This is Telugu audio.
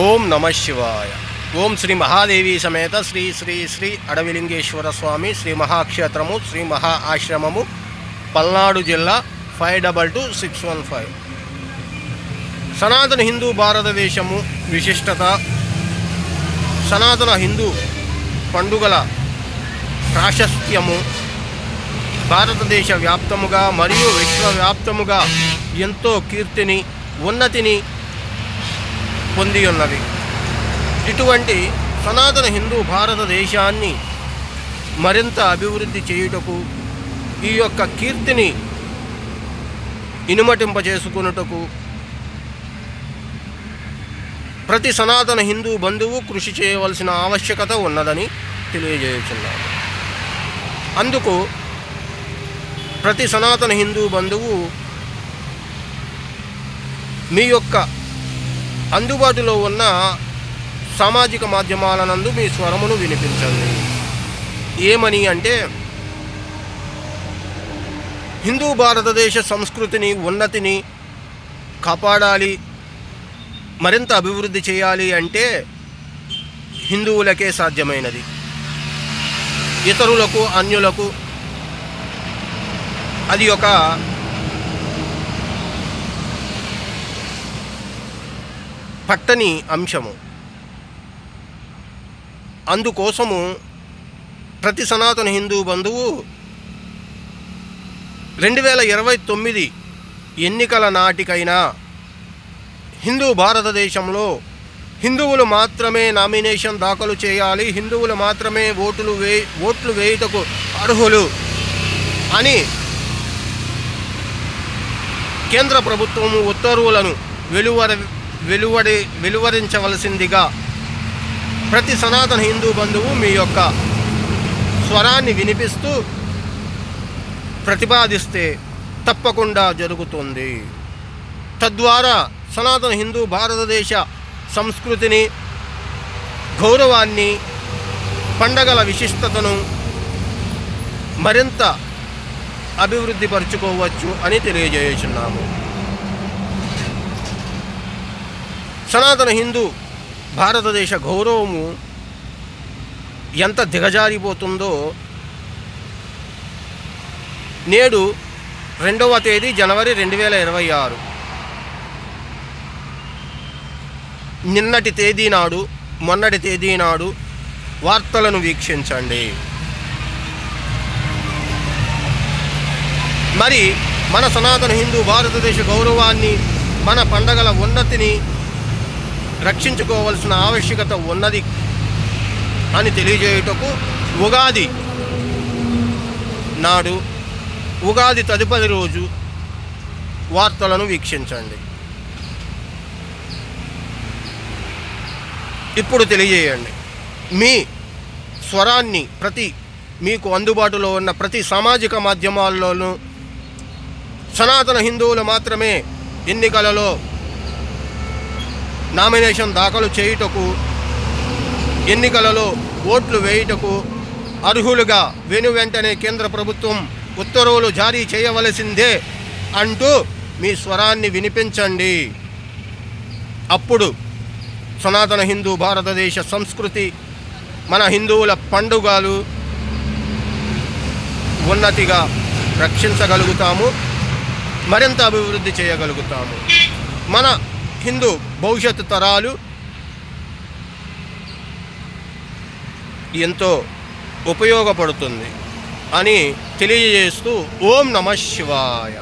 ఓం నమ శివాయ. ఓం శ్రీ మహాదేవి సమేత శ్రీ శ్రీ శ్రీ అడవిలింగేశ్వర స్వామి శ్రీ మహాక్షేత్రము శ్రీ మహా ఆశ్రమము పల్నాడు జిల్లా five double two six one five. సనాతన హిందూ భారతదేశము విశిష్టత సనాతన హిందూ పండుగల ప్రాశస్త్యము భారతదేశ వ్యాప్తముగా మరియు విశ్వవ్యాప్తముగా ఎంతో కీర్తిని ఉన్నతిని పొంది ఉన్నవి ఇటువంటి సనాతన హిందూ భారతదేశాన్ని మరింత అభివృద్ధి చేయుటకు ఈ యొక్క కీర్తిని ఇనుమటింపజేసుకున్నటకు ప్రతి సనాతన హిందూ బంధువు కృషి చేయవలసిన ఆవశ్యకత ఉన్నదని తెలియజేస్తున్నాను అందుకు ప్రతి సనాతన హిందూ బంధువు మీ యొక్క అందుబాటులో ఉన్న సామాజిక మాధ్యమాల నందు మీ స్వరమును వినిపించండి. ఏమని అంటే హిందూ భారతదేశ సంస్కృతిని ఉన్నతిని కాపాడాలి మరింత అభివృద్ధి చేయాలి అంటే హిందువులకే సాధ్యమైనది. ఇతరులకు అన్యులకు అది ఒక పట్టని అంశము. అందుకోసము ప్రతి సనాతన హిందూ బంధువు రెండు వేల ఇరవై తొమ్మిది ఎన్నికల నాటికైనా హిందూ భారతదేశంలో హిందువులు మాత్రమే నామినేషన్ దాఖలు చేయాలి హిందువులు మాత్రమే ఓటులు వే ఓట్లు వేయుటకు అర్హులు అని కేంద్ర ప్రభుత్వము ఉత్తర్వులను వెలువర వెలువడి వెలువరించవలసిందిగా ప్రతి సనాతన హిందూ బంధువు మీ యొక్క స్వరాన్ని వినిపిస్తూ ప్రతిపాదిస్తే తప్పకుండా జరుగుతుంది. తద్వారా సనాతన హిందూ భారతదేశ సంస్కృతిని గౌరవాన్ని పండగల విశిష్టతను మరింత అభివృద్ధి పరుచుకోవచ్చు అని తెలియజేస్తున్నాము. సనాతన హిందూ భారతదేశ గౌరవము ఎంత దిగజారిపోతుందో నేడు రెండవ తేదీ జనవరి రెండు వేల ఇరవై ఆరు. నిన్నటి తేదీ నాడు మొన్నటి తేదీ నాడు వార్తలను వీక్షించండి. మరి మన సనాతన హిందూ భారతదేశ గౌరవాన్ని మన పండగల ఉన్నతిని రక్షించుకోవాల్సిన ఆవశ్యకత ఉన్నది అని తెలియజేయుటకు ఉగాది నాడు ఉగాది తదుపరి రోజు వార్తలను వీక్షించండి. ఇప్పుడు తెలియజేయండి. మీ స్వరాన్ని ప్రతి మీకు అందుబాటులో ఉన్న ప్రతి సామాజిక మాధ్యమాల్లోనూ సనాతన హిందువులు మాత్రమే ఎన్నికలలో నామినేషన్ దాఖలు చేయుటకు ఎన్నికలలో ఓట్లు వేయుటకు అర్హులుగా వెను వెంటనే కేంద్ర ప్రభుత్వం ఉత్తర్వులు జారీ చేయవలసిందే అంటూ మీ స్వరాన్ని వినిపించండి. అప్పుడు సనాతన హిందూ భారతదేశ సంస్కృతి మన హిందువుల పండుగలు ఉన్నతిగా రక్షించగలుగుతాము మరింత అభివృద్ధి చేయగలుగుతాము. మన హిందూ భవిష్యత్తు తరాలు ఎంతో ఉపయోగపడుతుంది అని తెలియజేస్తూ ఓం నమ శివాయ.